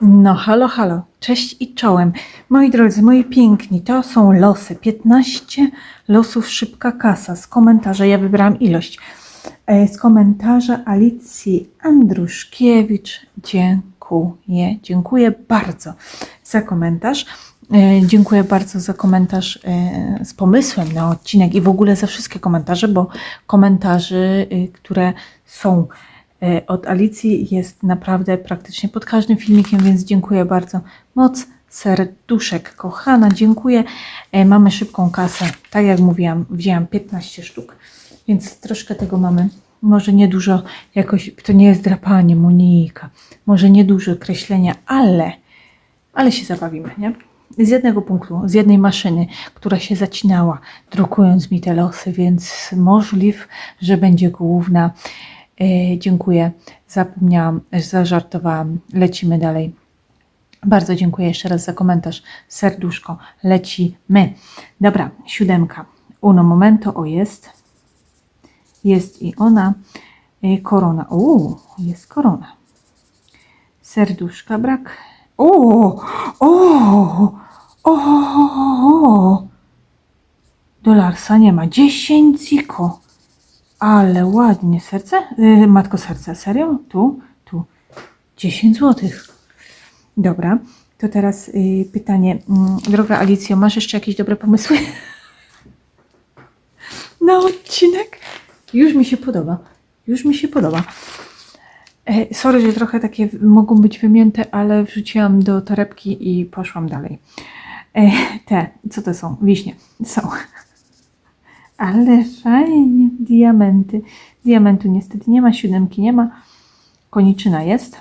No, halo, halo. Cześć i czołem. Moi drodzy, moi piękni, to są losy. 15 losów szybka kasa. Z komentarza, ja wybrałam ilość. E, Z komentarza Alicji Andruszkiewicz. Dziękuję. Dziękuję bardzo za komentarz. E, Dziękuję bardzo za komentarz e, z pomysłem na odcinek i w ogóle za wszystkie komentarze, bo komentarzy, y, które są od Alicji jest naprawdę praktycznie pod każdym filmikiem, więc dziękuję bardzo. Moc serduszek, kochana, dziękuję. E, Mamy szybką kasę. Tak jak mówiłam, wzięłam 15 sztuk, więc troszkę tego mamy. Może nie dużo, jakoś, to nie jest drapanie, Monika. Może nie dużo kreślenia, ale, ale się zabawimy, nie? Z jednego punktu, z jednej maszyny, która się zacinała, drukując mi te losy, więc możliw, że będzie główna. E, dziękuję. Zapomniałam, zażartowałam. Lecimy dalej. Bardzo dziękuję jeszcze raz za komentarz. Serduszko. Lecimy. Dobra, siódemka. Uno momento. O, jest. Jest i ona. E, Korona. O, jest korona. Serduszka brak. O, o, o, o. Dolarsa nie ma. 10 ziko. Ale ładnie. Serce? Yy, matko serce. Serio? Tu? Tu. 10 złotych. Dobra. To teraz yy, pytanie. Mm, Droga Alicjo, masz jeszcze jakieś dobre pomysły? Na odcinek? Już mi się podoba. Już mi się podoba. E, sorry, że trochę takie mogą być wymięte, ale wrzuciłam do torebki i poszłam dalej. E, te, co to są? Wiśnie. Są. Ale fajnie. Diamenty. Diamentu niestety nie ma, siódemki nie ma. Koniczyna jest.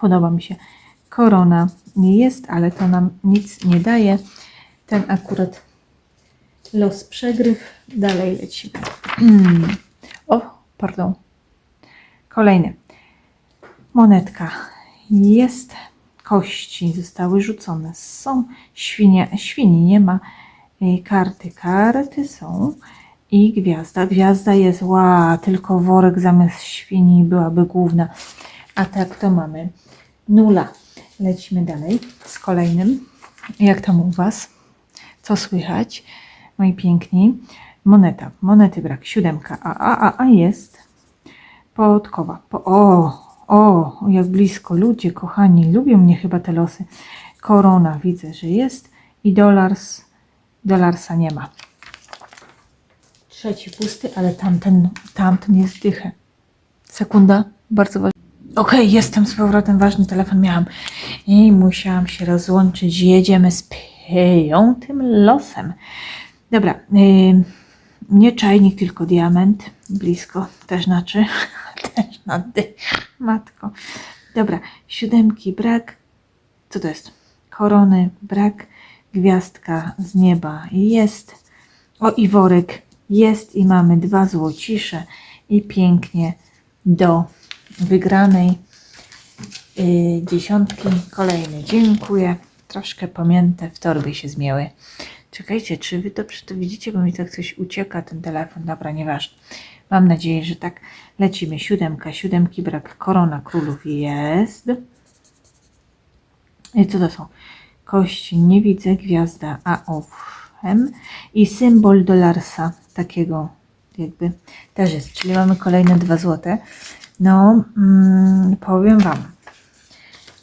Podoba mi się. Korona nie jest, ale to nam nic nie daje. Ten akurat los przegryw. Dalej lecimy. O, pardon. Kolejny. Monetka jest. Kości zostały rzucone. Są świnie. Świni nie ma. Karty. Karty są. I gwiazda. Gwiazda jest. Ła, tylko worek zamiast świni byłaby główna. A tak to mamy. Nula. Lecimy dalej z kolejnym. Jak tam u Was? Co słychać? Moi piękni. Moneta. Monety brak. Siódemka. A, a, a, a jest. Podkowa. Po, o, o, jak blisko. Ludzie, kochani, lubią mnie chyba te losy. Korona, widzę, że jest. I dolars. Dolarsa nie ma. Trzeci pusty, ale tamten, tamten jest dychę. Sekunda, bardzo ważna. Okej, jestem z powrotem, ważny telefon miałam. I musiałam się rozłączyć. Jedziemy z piątym losem. Dobra, yy, nie czajnik, tylko diament. Blisko, też znaczy. też na. Matko. Dobra, siódemki brak. Co to jest? Korony brak. Gwiazdka z nieba jest. O i worek jest i mamy dwa złocisze i pięknie do wygranej yy, dziesiątki kolejnej. Dziękuję. Troszkę pamiętę, w torbie się zmiały. Czekajcie, czy wy dobrze to widzicie, bo mi tak coś ucieka, ten telefon. Dobra, nieważne. Mam nadzieję, że tak. Lecimy. Siódemka, siódemki brak. Korona królów jest. I co to są? Kości nie widzę, gwiazda, a owszem. I symbol dolarsa, takiego jakby też jest. Czyli mamy kolejne dwa złote. No, mm, powiem Wam,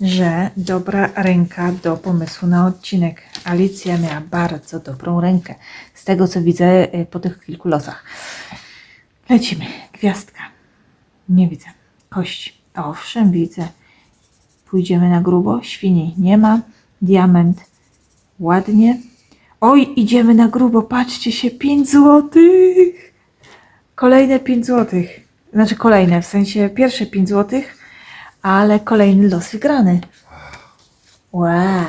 że dobra ręka do pomysłu na odcinek. Alicja miała bardzo dobrą rękę. Z tego co widzę y, po tych kilku losach. Lecimy. Gwiazdka. Nie widzę. Kość. Owszem, widzę. Pójdziemy na grubo. Świni nie ma. Diament. Ładnie. Oj, idziemy na grubo. Patrzcie się. 5 złotych. Kolejne 5 złotych. Znaczy kolejne, w sensie pierwsze 5 złotych, ale kolejny los wygrany. Wow.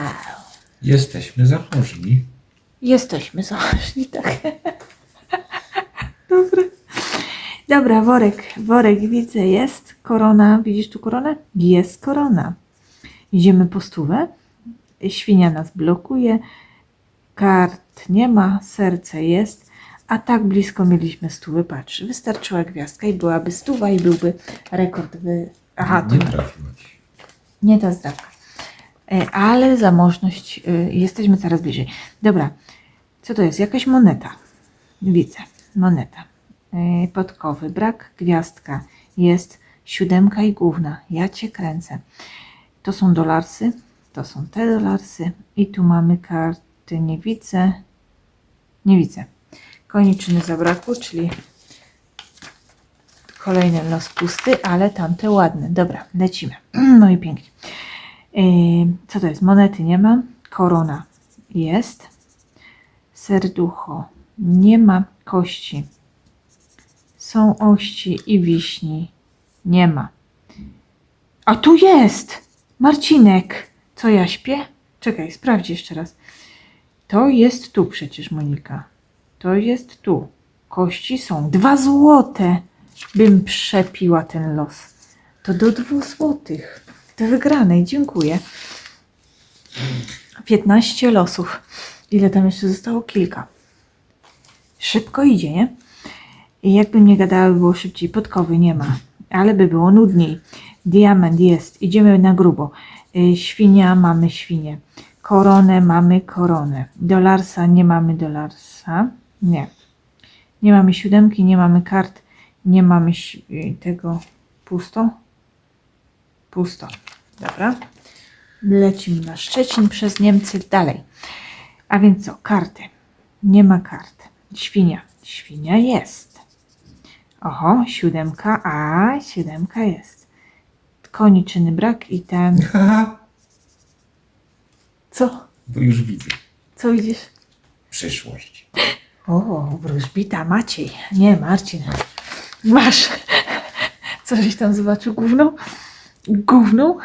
Jesteśmy zamożni. Jesteśmy założni, tak. Dobra. Dobra, worek, worek widzę, jest. Korona, widzisz tu koronę? Jest korona. Idziemy po stówę. Świnia nas blokuje. Kart nie ma, serce jest. A tak blisko mieliśmy stówy, patrz. Wystarczyła gwiazdka i byłaby stuwa i byłby rekord. Wy... Aha, Nie trafiłaś. Nie ta zdrawka. E, Ale zamożność, y, jesteśmy coraz bliżej. Dobra, co to jest? Jakaś moneta. Widzę, moneta. E, Podkowy, brak, gwiazdka. Jest siódemka i główna. Ja cię kręcę. To są dolarsy, to są te dolarsy. I tu mamy karty, nie widzę. Nie widzę. Koniczyny zabrakło, czyli kolejny los pusty, ale tamte ładne. Dobra, lecimy. No i pięknie. Yy, co to jest? Monety nie ma. Korona jest. Serducho nie ma. Kości. Są ości i wiśni. Nie ma. A tu jest! Marcinek! Co ja śpię? Czekaj, sprawdź jeszcze raz. To jest tu przecież, Monika. To jest tu. Kości są. Dwa złote. Bym przepiła ten los. To do dwóch złotych. Do wygranej. Dziękuję. 15 losów. Ile tam jeszcze zostało? Kilka. Szybko idzie, nie? I jakby nie gadały, było szybciej. Podkowy nie ma, ale by było nudniej. Diament jest. Idziemy na grubo. Y, Świnia mamy świnię. Koronę mamy koronę. Dolarsa nie mamy dolarsa. Nie. Nie mamy siódemki, nie mamy kart, nie mamy y, tego pusto. Pusto. Dobra. Lecimy na Szczecin przez Niemcy dalej. A więc co? Karty. Nie ma kart. Świnia. Świnia jest. Oho, siódemka, a siódemka jest. Koniczyny brak i ten. Co? bo już widzę. Co widzisz? Przyszłość. O, wróżbita Maciej. Nie, Marcin. Masz. Co żeś tam zobaczył? Główną? Główną?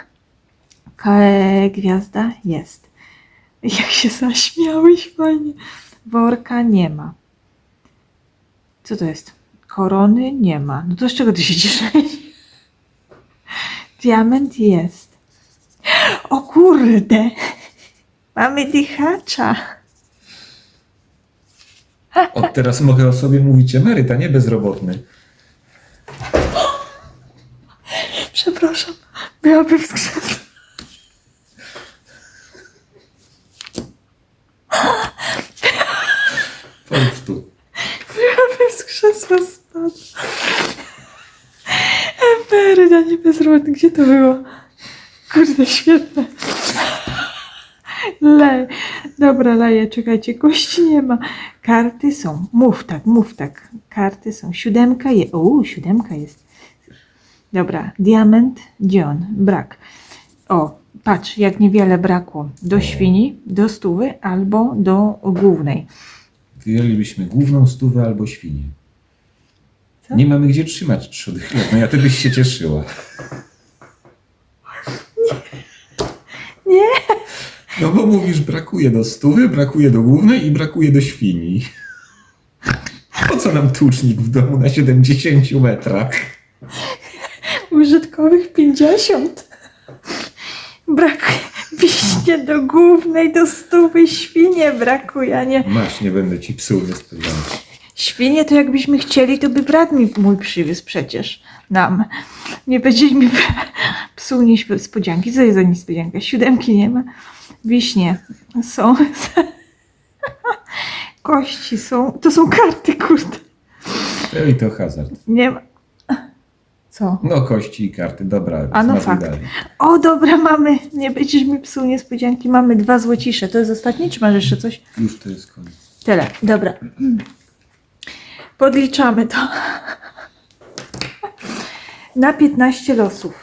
Gwiazda jest. Jak się zaśmiałeś fajnie. Worka nie ma. Co to jest? Korony nie ma. No to z czego ty się cieszysz? Diament jest. O kurde. Mamy dychacza. Od teraz mogę o sobie mówić emeryt, a nie bezrobotny. Przepraszam, byłabym krzesła. Powiedz tu. Byłabym z krzesła. Emeryt, a nie bezrobotny. Gdzie to było? Kurde, świetne. Le. Dobra, leję, czekajcie, kości nie ma. Karty są. Mów tak, mów tak. Karty są. Siódemka jest. O, siódemka jest. Dobra, diament, gdzie on? Brak. O, patrz, jak niewiele brakło. Do świni, do stówy albo do głównej. Wyjęlibyśmy główną stówę albo świnię. Nie mamy gdzie trzymać trzody chleb. No ja ty byś się cieszyła. Nie. No bo mówisz, brakuje do stówy, brakuje do głównej i brakuje do świni. Po co nam tłucznik w domu na 70 metrach? Użytkowych 50. Brak wiśnie do głównej, do stówy, świnie brakuje, a nie... Masz, nie będę ci psuł niespodzianki. Świnie to jakbyśmy chcieli, to by brat mi mój przywiózł przecież nam. Nie będziemy psuł niespodzianki. Co jest za niespodzianka? Siódemki nie ma. Wiśnie są. Kości są. To są karty, kurde. No i to hazard. Nie ma. Co? No kości i karty, dobra. A no fakt. dalej. O, dobra, mamy. Nie będziesz mi psuł niespodzianki. Mamy dwa złocisze. To jest ostatni, czy masz jeszcze coś? Już to jest koniec. Tyle. Dobra. Podliczamy to. Na 15 losów.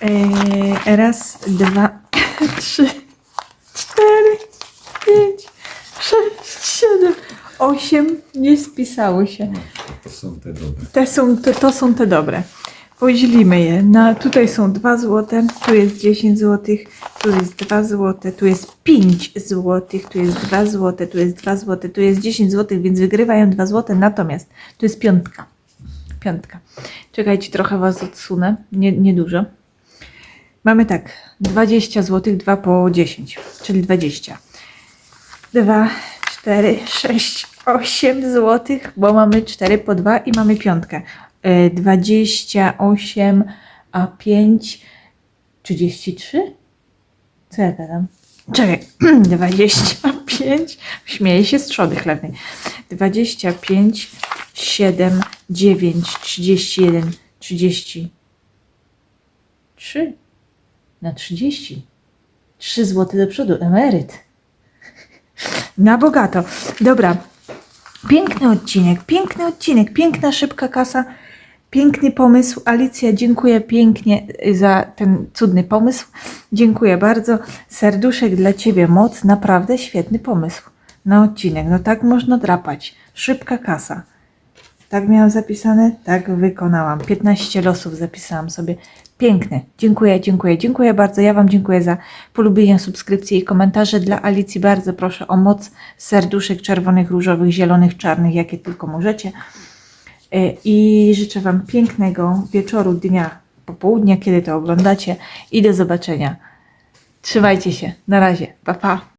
Eee, raz, dwa, trzy, cztery, pięć, sześć, siedem, osiem. Nie spisało się. No, to są te dobre. Te są, to, to są te dobre. Podzielimy je. Na, tutaj są 2 złote, tu jest 10 złotych, tu jest 2 złote, tu jest 5 złotych, tu jest 2 złote, tu jest 2 złote, tu jest 10 złotych, więc wygrywają 2 złote. Natomiast tu jest piątka. Piątka. Czekajcie, trochę Was odsunę. Nie, nie dużo. Mamy tak, 20 złotych, 2 po 10, czyli 20. 2, 4, 6, 8 złotych, bo mamy 4 po 2 i mamy piątkę. E, 28, a 5, 33? Co ja gadam? Czekaj, 25, śmieję się z trzody chlewnej. 25, 7, 9, 31, 33. Na 30. 3 zł do przodu, emeryt. Na bogato. Dobra. Piękny odcinek, piękny odcinek, piękna szybka kasa, piękny pomysł. Alicja, dziękuję pięknie za ten cudny pomysł. Dziękuję bardzo. Serduszek dla Ciebie, moc, naprawdę świetny pomysł na odcinek. No tak można drapać. Szybka kasa. Tak miałam zapisane, tak wykonałam. 15 losów zapisałam sobie. Piękne. Dziękuję, dziękuję, dziękuję bardzo. Ja Wam dziękuję za polubienie, subskrypcje i komentarze. Dla Alicji bardzo proszę o moc serduszek czerwonych, różowych, zielonych, czarnych, jakie tylko możecie. Y, I życzę Wam pięknego wieczoru, dnia, popołudnia, kiedy to oglądacie i do zobaczenia. Trzymajcie się. Na razie. Pa, pa.